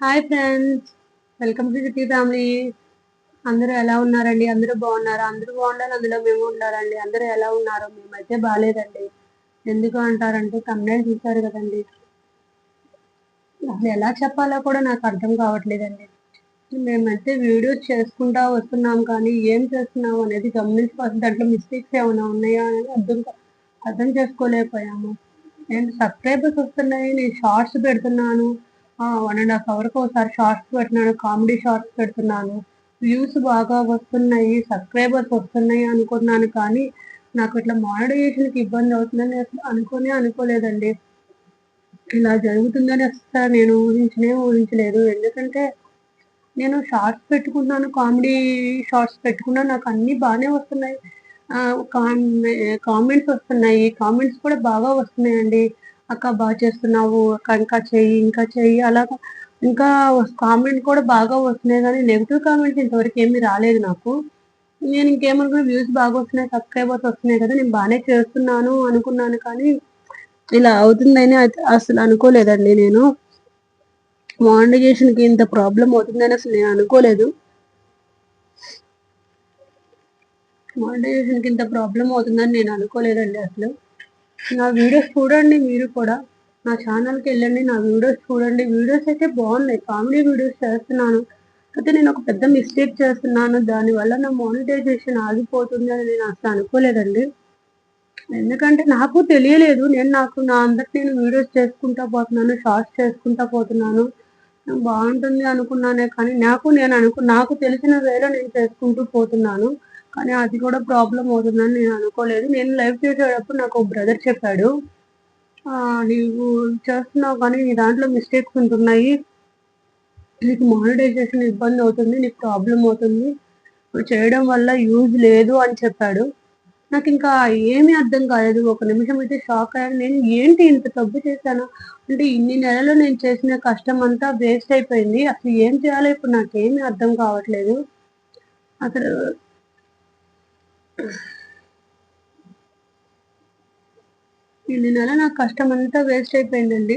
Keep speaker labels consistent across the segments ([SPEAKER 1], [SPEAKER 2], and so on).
[SPEAKER 1] Hi friends. Welcome to city family. అందరూ ఎలా ఉన్నారండి? అందరూ బాగున్నారా? అందరూ బాగుండాలి అందులో మేము ఉండాలండి. అందరూ ఎలా ఉన్నారు మేమైతే బాగాలేదండి ఎందుకు అంటారంటే కంప్లైంట్ చూశారు కదండి. అసలు ఎలా చెప్పాలో కూడా నాకు అర్థం కావట్లేదండి. మేమైతే వీడియోస్ చేసుకుంటా వస్తున్నాం కానీ ఏం చేస్తున్నాం అనేది గమనించుకోవాలి దాంట్లో మిస్టేక్స్ ఏమైనా ఉన్నాయా అనేది అర్థం అర్థం చేసుకోలేకపోయాము. నేను సబ్స్క్రైబర్స్ వస్తున్నాయి నేను షార్ట్స్ పెడుతున్నాను. వన్ అండ్ హాఫ్ అవర్కి ఒకసారి షార్ట్స్ పెడుతున్నాను కామెడీ షార్ట్స్ పెడుతున్నాను. వ్యూస్ బాగా వస్తున్నాయి సబ్స్క్రైబర్స్ వస్తున్నాయి అనుకున్నాను కానీ నాకు ఇట్లా మానిటైజేషన్కి ఇబ్బంది అవుతుందని అసలు అనుకోనే అనుకోలేదండి. ఇలా జరుగుతుందని అసలు నేను ఊహించనే ఊహించలేదు. ఎందుకంటే నేను షార్ట్స్ పెట్టుకున్నాను కామెడీ షార్ట్స్ పెట్టుకున్నాను నాకు అన్నీ బాగానే వస్తున్నాయి. కామెంట్స్ వస్తున్నాయి. కామెంట్స్ కూడా బాగా వస్తున్నాయండి. అక్క బాగా చేస్తున్నావు అక్క ఇంకా చెయ్యి ఇంకా చెయ్యి అలా ఇంకా కామెంట్ కూడా బాగా వస్తున్నాయి కానీ నెగిటివ్ కామెంట్స్ ఇంతవరకు ఏమీ రాలేదు నాకు. నేను ఇంకేమనుకున్నా వ్యూస్ బాగా వస్తున్నాయి సబ్స్క్రైబర్స్ వస్తున్నాయి కదా నేను బాగానే చేస్తున్నాను అనుకున్నాను కానీ ఇలా అవుతుందని అసలు అనుకోలేదండి నేను. మానిటైజేషన్కి ఇంత ప్రాబ్లం అవుతుందని అసలు నేను అనుకోలేదు. మానిటైజేషన్కి ఇంత ప్రాబ్లం అవుతుందని నేను అనుకోలేదండి అసలు. నా వీడియోస్ చూడండి మీరు కూడా. నా ఛానల్కి వెళ్ళండి నా వీడియోస్ చూడండి. వీడియోస్ అయితే బాగున్నాయి. కామెడీ వీడియోస్ చేస్తున్నాను. అయితే నేను ఒక పెద్ద మిస్టేక్ చేస్తున్నాను. దానివల్ల నా మానిటైజేషన్ ఆగిపోతుంది అని నేను అసలు అనుకోలేదండి. ఎందుకంటే నాకు తెలియలేదు. నేను నాకు నా అందరికి నేను వీడియోస్ చేసుకుంటా పోతున్నాను షార్ట్స్ చేసుకుంటా పోతున్నాను. బాగుంటుంది అనుకున్నానే కానీ నాకు నేను అనుకు నాకు తెలిసిన వేళ నేను చేసుకుంటూ పోతున్నాను. కానీ అది కూడా ప్రాబ్లం అవుతుందని నేను అనుకోలేదు. నేను లైవ్ చేసేటప్పుడు నాకు ఒక బ్రదర్ చెప్పాడు. నీవు చేస్తున్నావు కానీ నీ దాంట్లో మిస్టేక్స్ ఉంటున్నాయి. నీకు మానిటైజేషన్ ఇబ్బంది అవుతుంది నీకు ప్రాబ్లం అవుతుంది. చేయడం వల్ల యూజ్ లేదు అని చెప్పాడు. నాకు ఇంకా ఏమీ అర్థం కాలేదు. ఒక నిమిషం అయితే షాక్ అయ్యాను. నేను ఏంటి ఇంత తప్పు చేశాను? అంటే ఇన్ని నెలలు నేను చేసిన కష్టం అంతా వేస్ట్ అయిపోయింది. అసలు ఏం చేయాలో ఇప్పుడు నాకేమీ అర్థం కావట్లేదు. అసలు ఇన్ని నెల నా కష్టం అంతా వేస్ట్ అయిపోయిందండి.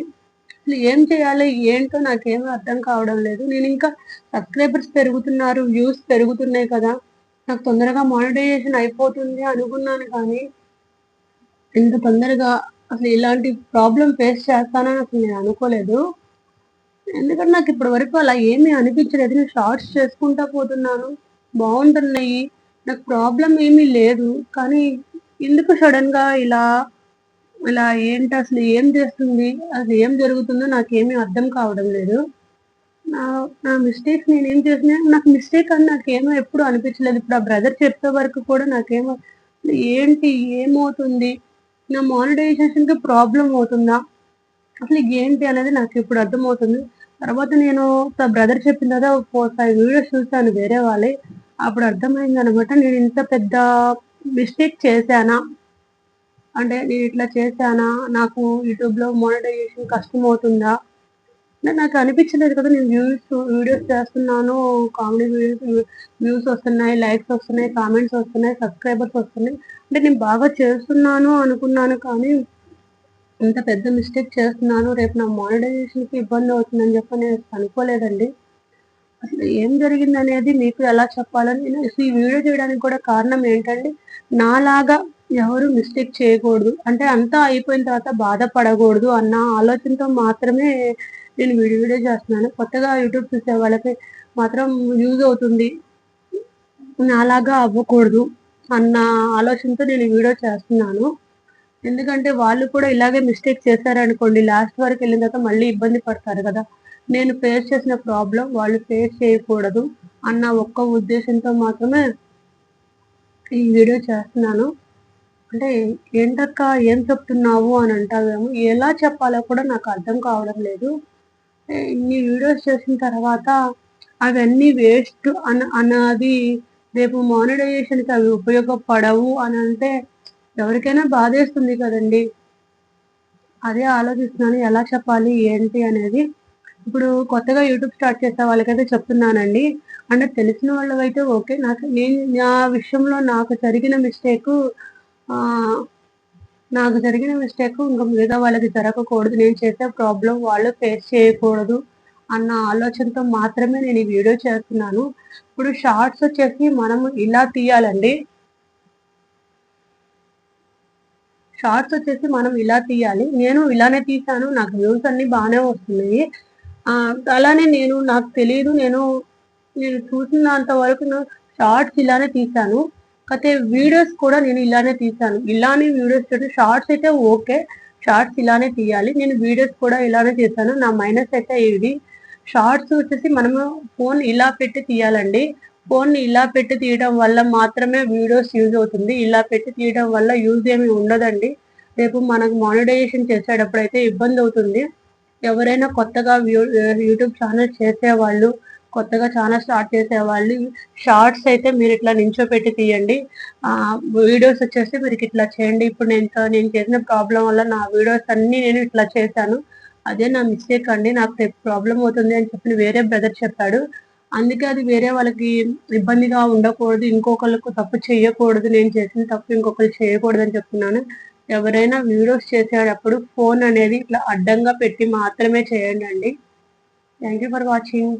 [SPEAKER 1] అసలు ఏం చేయాలి ఏంటో నాకేమీ అర్థం కావడం లేదు. నేను ఇంకా సబ్స్క్రైబర్స్ పెరుగుతున్నారు వ్యూస్ పెరుగుతున్నాయి కదా. నాకు తొందరగా మానిటైజేషన్ అయిపోతుంది అనుకున్నాను కానీ ఇంత తొందరగా అసలు ఇలాంటి ప్రాబ్లం ఫేస్ చేస్తానని అసలు నేను అనుకోలేదు. ఎందుకంటే నాకు ఇప్పటి వరకు అలా ఏమీ అనిపించలేదు. నేను షార్ట్స్ చేసుకుంటా పోతున్నాను. బాగుంటున్నాయి నాకు ప్రాబ్లం ఏమీ లేదు. కానీ ఎందుకు సడన్గా ఇలా ఇలా ఏంటి అసలు ఏం చేస్తుంది అసలు ఏం జరుగుతుందో నాకేమీ అర్థం కావడం లేదు. నా నా మిస్టేక్ నేను ఏం చేసినా నాకు మిస్టేక్ అని నాకేమో ఎప్పుడు అనిపించలేదు. ఇప్పుడు ఆ బ్రదర్ చెప్పే వరకు కూడా నాకేమో ఏంటి ఏమవుతుంది? నా మానిటైజేషన్కి ప్రాబ్లం అవుతుందా? అసలు ఏంటి అనేది నాకు ఇప్పుడు అర్థమవుతుంది. తర్వాత నేను బ్రదర్ చెప్పిన తర్వాత ఫోర్ ఫైవ్ వీడియోస్ చూసాను వేరే వాళ్ళే. అప్పుడు అర్థమైంది అనమాట నేను ఇంత పెద్ద మిస్టేక్ చేశానా? అంటే నేను ఇట్లా చేశానా? నాకు యూట్యూబ్లో మోనిటైజేషన్ కష్టం అవుతుందా అంటే నాకు అనిపించలేదు కదా నేను వ్యూస్ వీడియోస్ చేస్తున్నాను కామెడీ వీడియోస్ వ్యూస్ వస్తున్నాయి లైక్స్ వస్తున్నాయి కామెంట్స్ వస్తున్నాయి సబ్స్క్రైబర్స్ వస్తున్నాయి. అంటే నేను బాగా చేస్తున్నాను అనుకున్నాను కానీ ఇంత పెద్ద మిస్టేక్ చేస్తున్నాను. రేపు నా మోనిటైజేషన్కి ఇబ్బంది అవుతుందని చెప్పి నేను అనుకోలేదండి. అసలు ఏం జరిగింది అనేది మీకు ఎలా చెప్పాలని నేను అసలు ఈ వీడియో చేయడానికి కూడా కారణం ఏంటంటే నాలాగా ఎవరు మిస్టేక్ చేయకూడదు. అంటే అంతా అయిపోయిన తర్వాత బాధపడకూడదు అన్న ఆలోచనతో మాత్రమే నేను వీడియో వీడియో చేస్తున్నాను. కొత్తగా యూట్యూబ్ చూసే వాళ్ళకి మాత్రం యూజ్ అవుతుంది. నాలాగా అవ్వకూడదు అన్న ఆలోచనతో నేను వీడియో చేస్తున్నాను. ఎందుకంటే వాళ్ళు కూడా ఇలాగే మిస్టేక్ చేశారనుకోండి లాస్ట్ వరకు వెళ్ళిన తర్వాత మళ్ళీ ఇబ్బంది పడతారు కదా. నేను ఫేస్ చేసిన ప్రాబ్లం వాళ్ళు ఫేస్ చేయకూడదు అన్న ఒక్క ఉద్దేశంతో మాత్రమే ఈ వీడియో చేస్తున్నాను. అంటే ఏంటక్క ఏం చెప్తున్నావు అని అంటావేమో ఎలా చెప్పాలో కూడా నాకు అర్థం కావడం లేదు. ఇన్ని వీడియోస్ చేసిన తర్వాత అవన్నీ వేస్ట్ అన అన్నది రేపు మానిటైజేషన్కి అవి ఉపయోగపడవు అని అంటే ఎవరికైనా బాధేస్తుంది కదండి. అదే ఆలోచిస్తున్నాను ఎలా చెప్పాలి ఏంటి అనేది. ఇప్పుడు కొత్తగా యూట్యూబ్ స్టార్ట్ చేసే వాళ్ళకైతే చెప్తున్నానండి. అంటే తెలిసిన వాళ్ళవైతే ఓకే. నాకు నేను నా విషయంలో నాకు జరిగిన మిస్టేక్ నాకు జరిగిన మిస్టేక్ ఇంకా మిగతా వాళ్ళకి జరగకూడదు. నేను చేసే ప్రాబ్లం వాళ్ళు ఫేస్ చేయకూడదు అన్న ఆలోచనతో మాత్రమే నేను ఈ వీడియో చేస్తున్నాను. ఇప్పుడు షార్ట్స్ వచ్చేసి మనము ఇలా తీయాలండి. షార్ట్స్ వచ్చేసి మనం ఇలా తీయాలి. నేను ఇలానే తీసాను. నాకు వ్యూస్ అన్ని బాగానే వస్తున్నాయి. అలానే నేను నాకు తెలియదు నేను నేను చూసినంత వరకు షార్ట్స్ ఇలానే తీసాను అయితే వీడియోస్ కూడా నేను ఇలానే తీసాను ఇలానే వీడియోస్ చూసి షార్ట్స్ అయితే ఓకే షార్ట్స్ ఇలానే తీయాలి. నేను వీడియోస్ కూడా ఇలానే చేశాను. నా మైనస్ అయితే ఇది షార్ట్స్ వచ్చేసి మనము ఫోన్ ఇలా పెట్టి తీయాలండి. ఫోన్ ఇలా పెట్టి తీయడం వల్ల మాత్రమే వీడియోస్ యూజ్ అవుతుంది. ఇలా పెట్టి తీయడం వల్ల యూజ్ ఏమి ఉండదండి. రేపు మనకు మానిటైజేషన్ చేసేటప్పుడు అయితే ఇబ్బంది అవుతుంది. ఎవరైనా కొత్తగా యూట్యూబ్ ఛానల్ చేసేవాళ్ళు కొత్తగా ఛానల్ స్టార్ట్ చేసేవాళ్ళు షార్ట్స్ అయితే మీరు ఇట్లా నించోపెట్టి తీయండి. వీడియోస్ వచ్చేసి మీరు ఇట్లా చేయండి. ఇప్పుడు నేను నేను చేసిన ప్రాబ్లం వల్ల నా వీడియోస్ అన్నీ నేను ఇట్లా చేశాను. అదే నా మిస్టేక్ అండి. నాకు ప్రాబ్లం అవుతుంది అని చెప్పి వేరే బ్రదర్ చెప్పాడు. అందుకే అది వేరే వాళ్ళకి ఇబ్బందిగా ఉండకూడదు. ఇంకొకళ్ళకు తప్పు చేయకూడదు నేను చేసిన తప్పు ఇంకొకరు చేయకూడదు అని చెప్తున్నాను. ఎవరైనా వీడియోస్ చేసేటప్పుడు ఫోన్ అనేది ఇట్లా అడ్డంగా పెట్టి మాత్రమే చేయండి. అండి థ్యాంక్ యూ ఫర్ వాచింగ్